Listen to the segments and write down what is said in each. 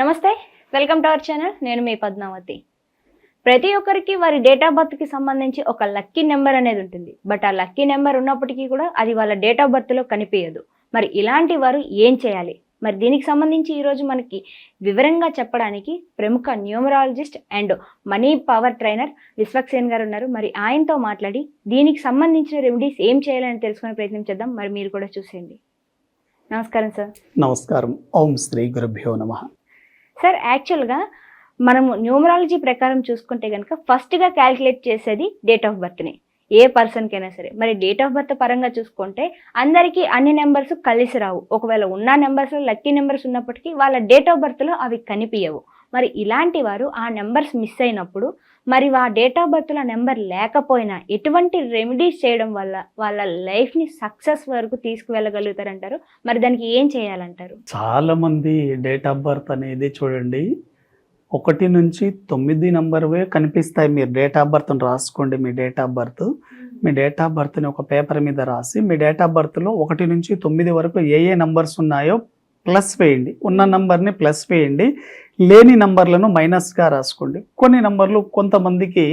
నమస్తే welcome to our channel. నేను మీ పద్మావతి. ప్రతి ఒక్కరికి వారి డేట్ ఆఫ్ బర్త్కి సంబంధించి ఒక లక్కీ నెంబర్ అనేది ఉంటుంది. బట్ ఆ లక్కీ నెంబర్ ఉన్నప్పటికీ కూడా అది వాళ్ళ డేట్ ఆఫ్ బర్త్లో కనిపించదు మరి ఇలాంటి వారు ఏం చేయాలి? మరి దీనికి సంబంధించి ఈరోజు మనకి వివరంగా చెప్పడానికి ప్రముఖ numerologist and money power trainer Vishwaksen గారు ఉన్నారు. మరి ఆయనతో మాట్లాడి దీనికి సంబంధించిన రెమెడీస్ ఏం చేయాలని తెలుసుకునే ప్రయత్నం చేద్దాం. మరి మీరు కూడా చూసేయండి. నమస్కారం సార్. నమస్కారం. ఓం శ్రీ గురుభ్యో నమ. సార్ యాక్చువల్గా మనము న్యూమరాలజీ ప్రకారం చూసుకుంటే కనుక ఫస్ట్గా క్యాలిక్యులేట్ చేసేది డేట్ ఆఫ్ బర్త్ని ఏ పర్సన్కైనా సరే. మరి డేట్ ఆఫ్ బర్త్ పరంగా చూసుకుంటే అందరికీ అన్ని నెంబర్స్ కలిసి రావు. ఒకవేళ ఉన్న నెంబర్స్లో లక్కీ నెంబర్స్ ఉన్నప్పటికీ వాళ్ళ డేట్ ఆఫ్ బర్త్లో అవి కనిపించవు మరి ఇలాంటి వారు ఆ నెంబర్స్ మిస్ అయినప్పుడు మరి ఆ డేట్ ఆఫ్ బర్త్లో నెంబర్ లేకపోయినా ఎటువంటి రెమెడీస్ చేయడం వల్ల వాళ్ళ లైఫ్ని సక్సెస్ వరకు తీసుకువెళ్ళగలుగుతారంటారు? మరి దానికి ఏం చేయాలంటారు? చాలా మంది డేట్ ఆఫ్ బర్త్ అనేది చూడండి ఒకటి నుంచి తొమ్మిది నంబర్వే కనిపిస్తాయి. మీరు డేట్ ఆఫ్ బర్త్ని రాసుకోండి మీ డేట్ ఆఫ్ బర్త్. మీ డేట్ ఆఫ్ బర్త్ని ఒక పేపర్ మీద రాసి మీ డేట్ ఆఫ్ బర్త్లో ఒకటి నుంచి తొమ్మిది వరకు ఏ ఏ నంబర్స్ ఉన్నాయో ప్లస్ వేయండి. ఉన్న నంబర్ని ప్లస్ వేయండి. లేని నంబర్లను మైనస్గా రాసుకోండి. కొన్ని నంబర్లు కొంతమందికి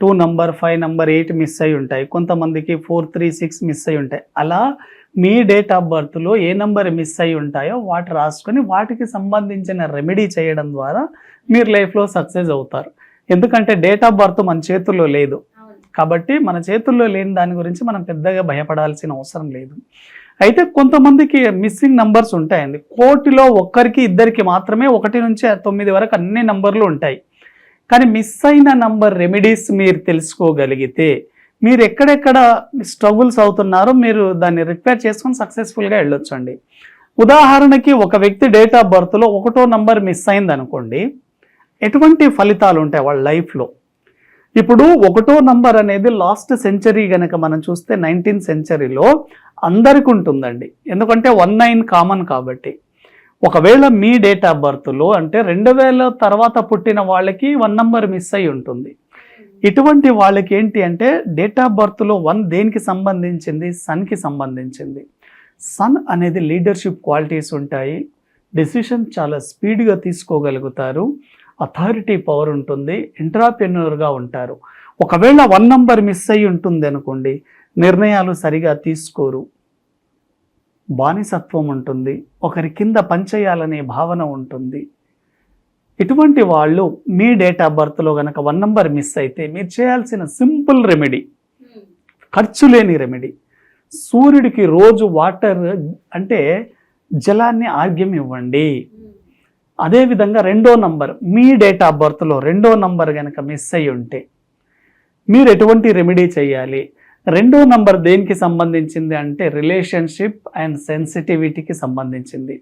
two number five number eight miss అయి ఉంటాయి. కొంతమందికి ఫోర్ త్రీ సిక్స్ మిస్ అయి ఉంటాయి. అలా మీ డేట్ ఆఫ్ బర్త్లో ఏ నంబర్ మిస్ అయి ఉంటాయో వాటి రాసుకొని వాటికి సంబంధించిన రెమెడీ చేయడం ద్వారా మీరు లైఫ్లో సక్సెస్ అవుతారు. ఎందుకంటే డేట్ ఆఫ్ బర్త్ మన చేతుల్లో లేదు. కాబట్టి మన చేతుల్లో లేని దాని గురించి మనం పెద్దగా భయపడాల్సిన అవసరం లేదు. అయితే కొంతమందికి మిస్సింగ్ నంబర్స్ ఉంటాయండి. కోటిలో ఒక్కరికి ఇద్దరికి మాత్రమే ఒకటి నుంచి తొమ్మిది వరకు అన్ని నంబర్లు ఉంటాయి. కానీ మిస్ అయిన నంబర్ రెమెడీస్ మీరు తెలుసుకోగలిగితే మీరు ఎక్కడెక్కడ స్ట్రగుల్స్ అవుతున్నారో మీరు దాన్ని రిపేర్ చేసుకొని సక్సెస్ఫుల్గా వెళ్ళొచ్చండి. ఉదాహరణకి ఒక వ్యక్తి డేట్ ఆఫ్ బర్త్లో ఒకటో నంబర్ మిస్ అయింది అనుకోండి ఎటువంటి ఫలితాలు ఉంటాయి వాళ్ళ లైఫ్లో ఇప్పుడు ఒకటో నంబర్ అనేది లాస్ట్ సెంచరీ గనక మనం చూస్తే నైన్టీన్త్ సెంచరీలో అందరికి ఉంటుందండి. ఎందుకంటే వన్ నైన్ కామన్ కాబట్టి. ఒకవేళ మీ డేట్ ఆఫ్ బర్త్లో అంటే రెండు వేల తర్వాత పుట్టిన వాళ్ళకి వన్ నంబర్ మిస్ అయి ఉంటుంది. ఇటువంటి వాళ్ళకి ఏంటి అంటే డేట్ ఆఫ్ బర్త్లో వన్ దేనికి సంబంధించింది? సన్కి సంబంధించింది. సన్ అనేది లీడర్షిప్ క్వాలిటీస్ ఉంటాయి. డెసిషన్ చాలా స్పీడ్గా తీసుకోగలుగుతారు. అథారిటీ పవర్ ఉంటుంది ఎంటర్ప్రెన్యూర్గా ఉంటారు. ఒకవేళ వన్ నంబర్ మిస్ అయి ఉంటుంది అనుకోండి నిర్ణయాలు సరిగా తీసుకోరు. బానిసత్వం ఉంటుంది ఒకరి కింద పనిచేయాలనే భావన ఉంటుంది. ఇటువంటి వాళ్ళు మీ డేట్ ఆఫ్ బర్త్లో కనుక వన్ నంబర్ మిస్ అయితే మీరు చేయాల్సిన సింపుల్ రెమెడీ ఖర్చు లేని రెమెడీ సూర్యుడికి రోజు వాటర్ అంటే జలాన్ని ఆర్గ్యం ఇవ్వండి. అదేవిధంగా రెండో నంబర్ మీ డేట్ ఆఫ్ బర్త్లో రెండో నంబర్ కనుక మిస్ అయ్యి ఉంటే మీరు ఎటువంటి రెమెడీ చేయాలి? రెండో నంబర్ దేనికి సంబంధించింది అంటే రిలేషన్షిప్ అండ్ సెన్సిటివిటీకి సంబంధించింది.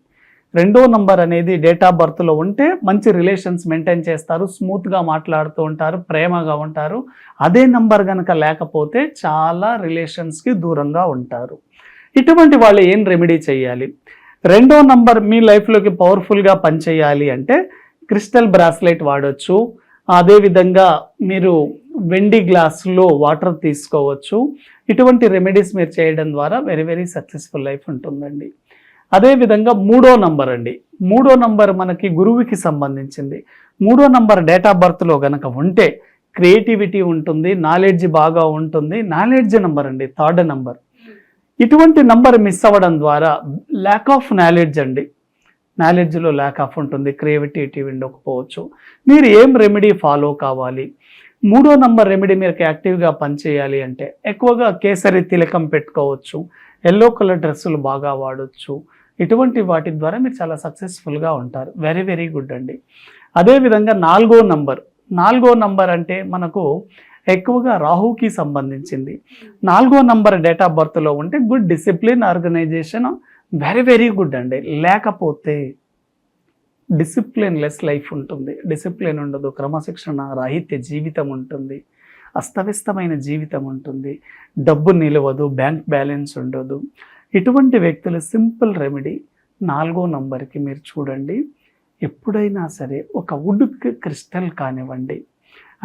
రెండో నంబర్ అనేది డేట్ ఆఫ్ బర్త్లో ఉంటే మంచి రిలేషన్స్ మెయింటైన్ చేస్తారు స్మూత్గా మాట్లాడుతూ ఉంటారు ప్రేమగా ఉంటారు. అదే నంబర్ కనుక లేకపోతే చాలా రిలేషన్స్కి దూరంగా ఉంటారు. ఇటువంటి వాళ్ళు ఏం రెమెడీ చేయాలి? రెండో నంబర్ మీ లైఫ్లోకి పవర్ఫుల్గా పనిచేయాలి అంటే క్రిస్టల్ బ్రాస్లెట్ వాడచ్చు. అదేవిధంగా మీరు వెండి గ్లాసులో వాటర్ తీసుకోవచ్చు. ఇటువంటి రెమెడీస్ మీరు చేయడం ద్వారా వెరీ వెరీ సక్సెస్ఫుల్ లైఫ్ ఉంటుందండి. అదేవిధంగా మూడో నంబర్ అండి. మూడో నంబర్ మనకి గురువుకి సంబంధించింది. మూడో నంబర్ డేట్ ఆఫ్ బర్త్లో కనుక ఉంటే క్రియేటివిటీ ఉంటుంది నాలెడ్జ్ బాగా ఉంటుంది. నాలెడ్జ్ నంబర్ అండి థర్డ్ నంబర్ ఇటువంటి నంబర్ మిస్ అవ్వడం ద్వారా ల్యాక్ ఆఫ్ నాలెడ్జ్ అండి. నాలెడ్జ్లో ల్యాక్ ఆఫ్ ఉంటుంది. క్రియేటివిటీ ఉండకపోవచ్చు మీరు ఏం రెమెడీ ఫాలో కావాలి? మూడో నంబర్ రెమెడీ మీరు యాక్టివ్గా పనిచేయాలి అంటే ఎక్కువగా కేసరి తిలకం పెట్టుకోవచ్చు. ఎల్లో కలర్ డ్రెస్సులు బాగా వాడచ్చు. ఇటువంటి వాటి ద్వారా మీరు చాలా సక్సెస్ఫుల్గా ఉంటారు. వెరీ వెరీ గుడ్ అండి. అదేవిధంగా నాలుగో నంబర్ నాలుగో నంబర్ అంటే మనకు ఎక్కువగా రాహుకి సంబంధించింది. నాలుగో నంబర్ డేట్ ఆఫ్ బర్త్లో ఉంటే good discipline organisation very very good అండి. లేకపోతే డిసిప్లిన్ లెస్ లైఫ్ ఉంటుంది. డిసిప్లిన్ ఉండదు క్రమశిక్షణ రాహిత్య జీవితం ఉంటుంది. అస్తవ్యస్తమైన జీవితం ఉంటుంది. డబ్బు నిలవదు బ్యాంక్ బ్యాలెన్స్ ఉండదు. ఇటువంటి వ్యక్తులు సింపుల్ రెమెడీ నాలుగో నంబర్కి మీరు చూడండి. ఎప్పుడైనా సరే ఒక వుడ్ క్రిస్టల్ కానివ్వండి.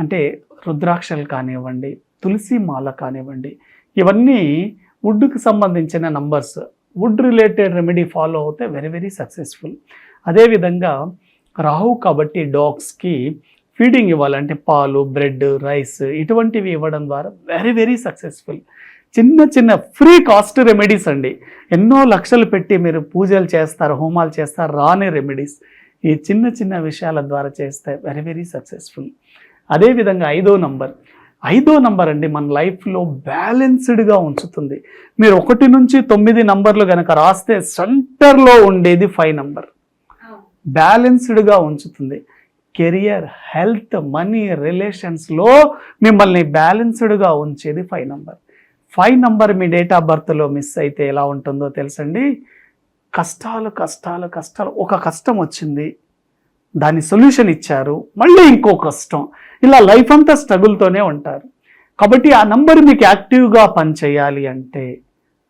అంటే రుద్రాక్షలు కానివ్వండి తులసి మాల కానివ్వండి ఇవన్నీ వుడ్కి సంబంధించిన numbers wood related remedy follow అవుతే వెరీ వెరీ సక్సెస్ఫుల్ అదేవిధంగా రాహు కాబట్టి డాగ్స్కి ఫీడింగ్ ఇవ్వాలంటే పాలు బ్రెడ్ రైస్ ఇటువంటివి ఇవ్వడం ద్వారా వెరీ వెరీ సక్సెస్ఫుల్ చిన్న చిన్న ఫ్రీ కాస్ట్ రెమెడీస్ అండి. ఎన్నో లక్షలు పెట్టి మీరు పూజలు చేస్తారు హోమాలు చేస్తారు రాని రెమెడీస్ ఈ చిన్న చిన్న విషయాల ద్వారా చేస్తే వెరీ వెరీ సక్సెస్ఫుల్ అదేవిధంగా ఐదో నంబర్. ఐదో నంబర్ అండి మన లైఫ్లో బ్యాలెన్స్డ్గా ఉంచుతుంది. మీరు ఒకటి నుంచి తొమ్మిది నంబర్లు కనుక రాస్తే సెంటర్లో ఉండేది ఫైవ్ నంబర్. బ్యాలెన్స్డ్గా ఉంచుతుంది. కెరియర్ హెల్త్ మనీ రిలేషన్స్లో మిమ్మల్ని బ్యాలెన్స్డ్గా ఉంచేది ఫైవ్ నంబర్. ఫైవ్ నంబర్ మీ డేట్ ఆఫ్ బర్త్లో మిస్ అయితే ఎలా ఉంటుందో తెలుసండి? కష్టాలు కష్టాలు కష్టాలు. ఒక కష్టం వచ్చింది. దాని సొల్యూషన్ ఇచ్చారు. మళ్ళీ ఇంకో కష్టం. ఇలా లైఫ్ అంతా స్ట్రగుల్తోనే ఉంటారు. కాబట్టి ఆ నంబర్ మీకు యాక్టివ్గా పనిచేయాలి అంటే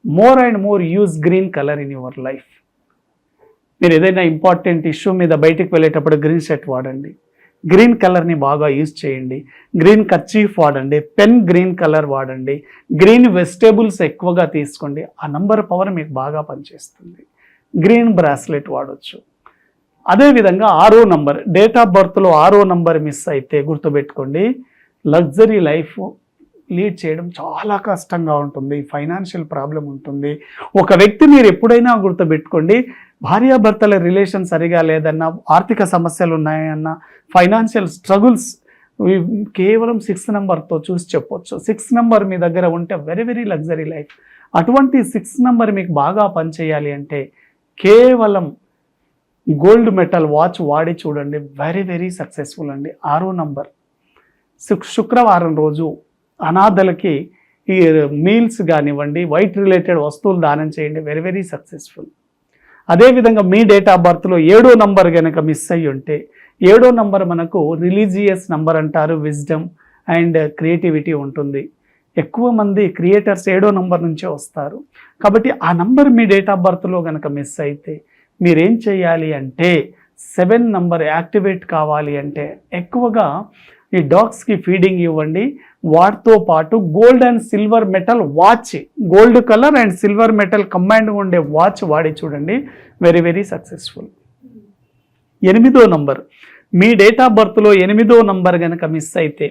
more and more use green colour in your life మీరు ఏదైనా ఇంపార్టెంట్ ఇష్యూ మీద బయటికి వెళ్ళేటప్పుడు గ్రీన్ షర్ట్ వాడండి. గ్రీన్ కలర్ని బాగా యూజ్ చేయండి. గ్రీన్ కర్చీఫ్ వాడండి. పెన్ గ్రీన్ కలర్ వాడండి. గ్రీన్ వెజిటేబుల్స్ ఎక్కువగా తీసుకోండి. ఆ నంబర్ పవర్ మీకు బాగా పనిచేస్తుంది. గ్రీన్ బ్రాస్లెట్ వాడొచ్చు. అదేవిధంగా ఆరో నంబర్ డేట్ ఆఫ్ బర్త్లో ఆరో నంబర్ మిస్ అయితే గుర్తుపెట్టుకోండి. లగ్జరీ లైఫ్ లీడ్ చేయడం చాలా కష్టంగా ఉంటుంది ఫైనాన్షియల్ ప్రాబ్లం ఉంటుంది. ఒక వ్యక్తి మీరు ఎప్పుడైనా గుర్తుపెట్టుకోండి భార్యాభర్తల రిలేషన్ సరిగా లేదన్నా ఆర్థిక సమస్యలు ఉన్నాయన్నా ఫైనాన్షియల్ స్ట్రగుల్స్ కేవలం సిక్స్ నెంబర్తో చూసి చెప్పొచ్చు. సిక్స్ నెంబర్ మీ దగ్గర ఉంటే వెరీ వెరీ లగ్జరీ లైఫ్ అటువంటి సిక్స్ నెంబర్ మీకు బాగా పనిచేయాలి అంటే కేవలం గోల్డ్ మెటల్ వాచ్ వాడి చూడండి. వెరీ వెరీ సక్సెస్ఫుల్ అండి. ఆరో నంబర్. శుక్ శుక్రవారం రోజు అనాథలకి ఈ మీల్స్ కానివ్వండి వైట్ రిలేటెడ్ వస్తువులు దానం చేయండి. Very very successful. అదేవిధంగా మీ డేట్ ఆఫ్ బర్త్లో ఏడో నంబర్ కనుక మిస్ అయ్యి ఉంటే ఏడో నంబర్ మనకు రిలీజియస్ నంబర్ అంటారు. విజ్డమ్ అండ్ క్రియేటివిటీ ఉంటుంది. ఎక్కువ మంది క్రియేటర్స్ ఏడో నంబర్ నుంచే వస్తారు. కాబట్టి ఆ నంబర్ మీ డేట్ ఆఫ్ బర్త్లో కనుక మిస్ అయితే మీరేం చేయాలి అంటే సెవెన్ నంబర్ యాక్టివేట్ కావాలి అంటే ఎక్కువగా ఈ డాగ్స్కి ఫీడింగ్ ఇవ్వండి. వాటితో పాటు gold and silver metal watch gold colour and silver metal combined ఉండే వాచ్ వాడి చూడండి. Very very successful. ఎనిమిదో నంబర్. మీ డేట్ ఆఫ్ బర్త్లో ఎనిమిదో నంబర్ కనుక మిస్ అయితే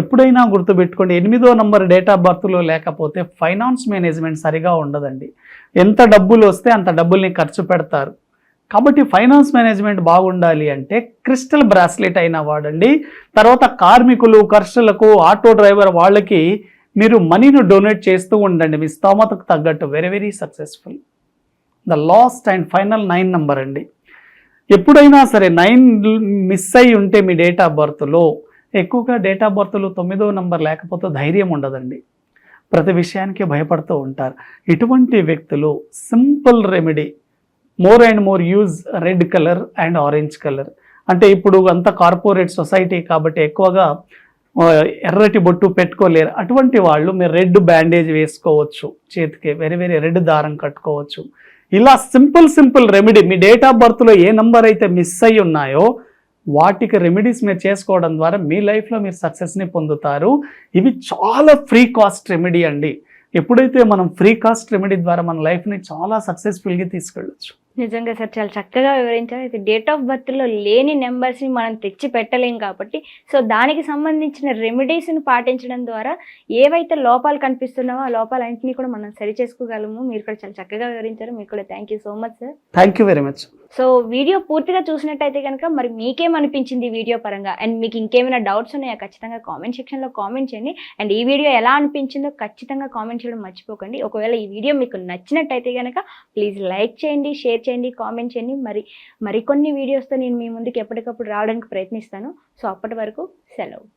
ఎప్పుడైనా గుర్తుపెట్టుకోండి. ఎనిమిదో నంబర్ డేట్ ఆఫ్ బర్త్లో లేకపోతే ఫైనాన్స్ మేనేజ్మెంట్ సరిగా ఉండదండి. ఎంత డబ్బులు వస్తే అంత డబ్బుల్ని ఖర్చు పెడతారు. కాబట్టి ఫైనాన్స్ మేనేజ్మెంట్ బాగుండాలి అంటే క్రిస్టల్ బ్రాస్లెట్ అయినా వాడండి. తర్వాత కార్మికులు కర్షులకు ఆటో డ్రైవర్ వాళ్ళకి మీరు మనీని డొనేట్ చేస్తూ ఉండండి. మీ స్తోమతకు తగ్గట్టు. Very very successful the last and final nine number అండి. ఎప్పుడైనా సరే నైన్ మిస్ అయి ఉంటే మీ డేట్ ఆఫ్ బర్త్లో ఎక్కువగా డేట్ ఆఫ్ బర్త్లో తొమ్మిదో నంబర్ లేకపోతే ధైర్యం ఉండదండి. ప్రతి విషయానికి భయపడుతూ ఉంటారు. ఇటువంటి వ్యక్తులు simple remedy more and more use red colour and orange colour అంటే ఇప్పుడు అంత కార్పొరేట్ సొసైటీ కాబట్టి ఎక్కువగా ఎర్రటి బొట్టు పెట్టుకోలేరు. అటువంటి వాళ్ళు మీరు రెడ్ బ్యాండేజ్ వేసుకోవచ్చు. చేతికి వెరీ వెరీ రెడ్ దారం కట్టుకోవచ్చు. ఇలా సింపుల్ సింపుల్ రెమెడీ మీ డేట్ ఆఫ్ బర్త్లో ఏ నంబర్ అయితే మిస్ అయి ఉన్నాయో వాటికి రెమెడీస్ మీరు చేసుకోవడం ద్వారా మీ లైఫ్లో మీరు సక్సెస్ని పొందుతారు. ఇవి చాలా ఫ్రీ కాస్ట్ రెమెడీ అండి. ఎప్పుడైతే మనం ఫ్రీ కాస్ట్ రెమెడీ ద్వారా మన లైఫ్ని చాలా సక్సెస్ఫుల్గా తీసుకెళ్ళచ్చు. నిజంగా సార్ చాలా చక్కగా వివరించారు. అయితే డేట్ ఆఫ్ బర్త్లో లేని నెంబర్స్ని మనం తెచ్చి పెట్టలేం కాబట్టి సో దానికి సంబంధించిన రెమెడీస్ని పాటించడం ద్వారా ఏవైతే లోపాలు కనిపిస్తున్నావో ఆ లోపాలన్నింటినీ కూడా మనం సరి చేసుకోగలము. మీరు కూడా చాలా చక్కగా వివరించారు. మీకు కూడా thank you so much sir thank you very much so video పూర్తిగా చూసినట్టయితే కనుక మరి మీకేమనిపించింది ఈ వీడియో పరంగా? అండ్ మీకు ఇంకేమైనా డౌట్స్ ఉన్నాయా? ఖచ్చితంగా కామెంట్ సెక్షన్లో కామెంట్ చేయండి. అండ్ ఈ వీడియో ఎలా అనిపించిందో ఖచ్చితంగా కామెంట్ చేయడం మర్చిపోకండి. ఒకవేళ ఈ వీడియో మీకు నచ్చినట్టయితే కనుక ప్లీజ్ లైక్ చేయండి షేర్ చేయండి కామెంట్ చేయండి. మరి మరికొన్ని వీడియోస్తో నేను మీ ముందుకు ఎప్పటికప్పుడు రావడానికి ప్రయత్నిస్తాను. సో అప్పటి వరకు సెలవు.